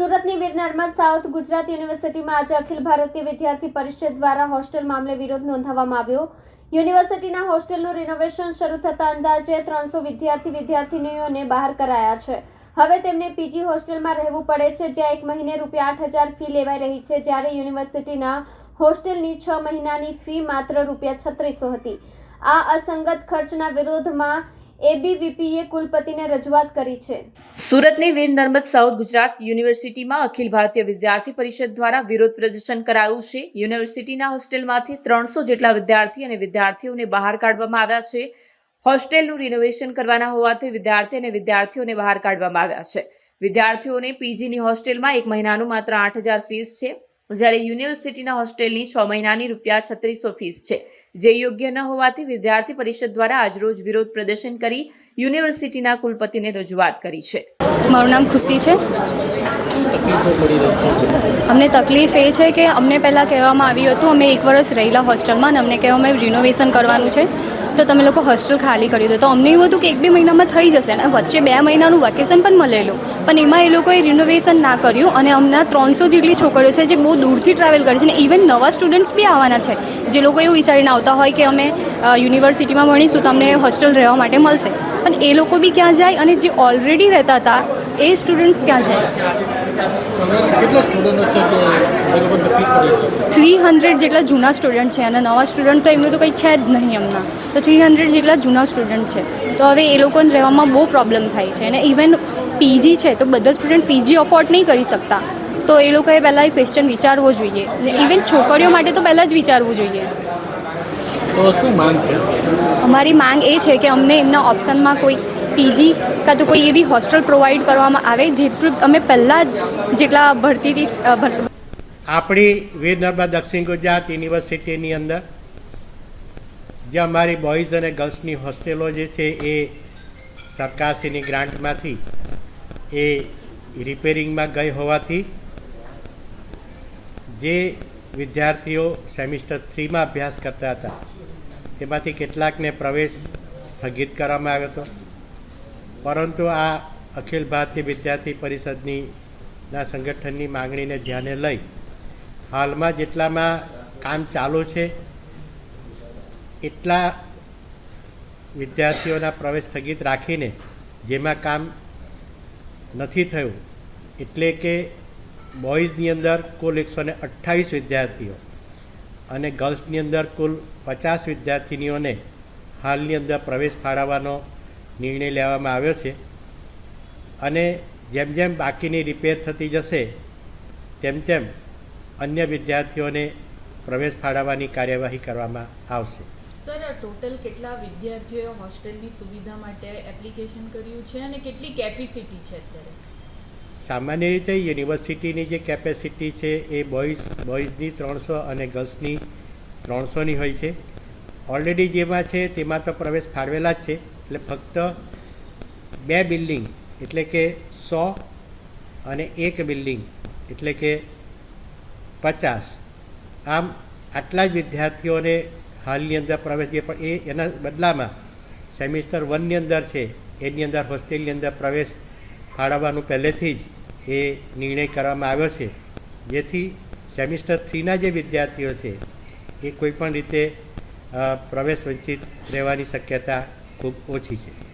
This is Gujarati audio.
સુરતની વિરનારમાં સાઉથ ગુજરાત યુનિવર્સિટીમાં આજે અખિલ ભારતીય વિદ્યાર્થી પરિષદ દ્વારા હોસ્ટેલ મામલે વિરોધ નોંધાવવામાં આવ્યો. યુનિવર્સિટીના હોસ્ટેલનું રિનોવેશન શરૂ થતાં અંદાજે ત્રણસો વિદ્યાર્થી વિદ્યાર્થીનીઓને બહાર કરાયા છે. હવે તેમને પીજી હોસ્ટેલમાં રહેવું પડે છે, જ્યાં એક મહિને રૂપિયા આઠ હજાર ફી લેવાઈ રહી છે, જ્યારે યુનિવર્સિટીના હોસ્ટેલની છ મહિનાની ફી માત્ર રૂપિયા છત્રીસો હતી. આ અસંગત ખર્ચના વિરોધમાં એબીવીપીએ કુલપતિને રજૂઆત કરી છે. સુરતની વીર નર્મદ સાઉથ ગુજરાત યુનિવર્સિટીમાં અખિલ ભારતીય વિદ્યાર્થી પરિષદ દ્વારા વિરોધ પ્રદર્શન કરાયું છે. યુનિવર્સિટીના હોસ્ટેલમાંથી ત્રણસો જેટલા વિદ્યાર્થી અને વિદ્યાર્થીઓને બહાર કાઢવામાં આવ્યા છે. હોસ્ટેલનું રિનોવેશન કરવાના હોવાથી વિદ્યાર્થી અને વિદ્યાર્થીઓને બહાર કાઢવામાં આવ્યા છે. વિદ્યાર્થીઓને પીજીની હોસ્ટેલમાં એક મહિનાનું માત્ર આઠ હજાર ફીસ છે. જ્યારે યુનિવર્સિટીના હોસ્ટેલની છ મહિનાની રૂપિયા છત્રીસો ફીસ છે. જે યોગ્ય ન હોવાથી વિદ્યાર્થી પરિષદ દ્વારા આજરોજ વિરોધ પ્રદર્શન કરી યુનિવર્સિટીના કુલપતિને રજૂઆત કરી છે. મારું નામ ખુશી છે. અમને તકલીફ એ છે કે અમને પહેલાં કહેવામાં આવ્યું હતું અમે એક વર્ષ રહેલા હોસ્ટેલમાં અને અમને કહેવામાં રિનોવેશન કરવાનું છે. તો તમે લોકો હોસ્ટેલ ખાલી કરી દો. તો અમને એવું હતું કે એક બે મહિનામાં થઈ જશે અને વચ્ચે બે મહિનાનું વેકેશન પણ મળેલું પણ એમાં એ લોકોએ રિનોવેશન ના કર્યું અને અમના ત્રણસો જેટલી છોકરીઓ છે જે બહુ દૂરથી ટ્રાવેલ કરે છે અને ઇવન નવા સ્ટુડન્ટ્સ બી આવવાના છે. જે લોકો એવું વિચારીને આવતા હોય કે અમે યુનિવર્સિટીમાં ભણીશું તમને હોસ્ટેલ રહેવા માટે મળશે. પણ એ લોકો બી ક્યાં જાય અને જે ઓલરેડી રહેતા હતા, એ સ્ટુડન્ટ્સ ક્યાં જાય? થ્રી હંડ્રેડ જેટલા જૂના સ્ટુડન્ટ છે અને નવા સ્ટુડન્ટ તો એમનું તો કંઈ છે જ નહીં હમણાં તો થ્રી હંડ્રેડ જેટલા જૂના સ્ટુડન્ટ છે. તો હવે એ લોકોને રહેવામાં બહુ પ્રોબ્લેમ થાય છે. અને ઇવન પીજી છે તો બધા સ્ટુડન્ટ પીજી અફોર્ડ નહીં કરી શકતા. તો એ લોકોએ પહેલાં એ ક્વેશ્ચન વિચારવો જોઈએ. ને ઇવન છોકરીઓ માટે તો પહેલાં જ વિચારવું જોઈએ. અમારી માંગ એ છે કે અમને એમના ઓપ્શનમાં કોઈ પીજી કાં તો કોઈ એવી હોસ્ટેલ પ્રોવાઈડ કરવામાં આવે જેટલું અમે પહેલાં જ જેટલા ભરતીથી આપણી વીર નર્મદા દક્ષિણ ગુજરાત યુનિવર્સિટીની અંદર જે અમારી બોયઝ અને ગર્લ્સની હોસ્ટેલો જે છે એ સરકારશ્રીની ગ્રાન્ટમાંથી એ રિપેરિંગમાં ગઈ હોવાથી જે વિદ્યાર્થીઓ સેમિસ્ટર થ્રીમાં અભ્યાસ કરતા હતા, તેમાંથી કેટલાકને પ્રવેશ સ્થગિત કરવામાં આવ્યો હતો. પરંતુ આ અખિલ ભારતીય વિદ્યાર્થી પરિષદની ના સંગઠનની માંગણીને ધ્યાને લઈ હાલમાં જેટલામાં કામ ચાલુ છે, એટલા વિદ્યાર્થીઓના પ્રવેશ સ્થગિત રાખીને જેમાં કામ નથી થયું, એટલે કે બોયઝની અંદર કુલ એકસો ને અઠ્ઠાવીસ વિદ્યાર્થીઓ અને ગર્લ્સની અંદર કુલ પચાસ વિદ્યાર્થીનીઓને હાલની અંદર પ્રવેશ ફાળવવાનો નિર્ણય લેવામાં આવ્યો છે. અને જેમ જેમ બાકીની રિપેર થતી જશે તેમ તેમ અન્ય વિદ્યાર્થીઓને પ્રવેશ ફાળવવાની કાર્યવાહી કરવામાં આવશે. સર ટોટલ કેટલા વિદ્યાર્થીઓએ હોસ્ટેલની સુવિધા માટે એપ્લિકેશન કર્યું છે અને કેટલી કેપેસિટી છે અત્યારે? સામાન્ય રીતે યુનિવર્સિટીની જે કેપેસિટી છે એ બોયઝ બોયઝની ત્રણસો અને ગર્લ્સની ત્રણસોની હોય છે. ઓલરેડી જેમાં છે તેમાં તો પ્રવેશ ફાળવેલા જ છે. એટલે ફક્ત બે બિલ્ડિંગ એટલે કે સો અને એક બિલ્ડિંગ એટલે કે પચાસ. આમ આટલા જ વિદ્યાર્થીઓને હાલની અંદર પ્રવેશ પણ એ એના બદલામાં સેમિસ્ટર વનની અંદર છે, એની અંદર હોસ્ટેલની અંદર પ્રવેશ ફાળવવાનું પહેલેથી જ એ નિર્ણય કરવામાં આવ્યો છે. જેથી સેમિસ્ટર થ્રીના જે વિદ્યાર્થીઓ છે, એ કોઈપણ રીતે પ્રવેશ વંચિત રહેવાની શક્યતા ખૂબ ઓછી છે.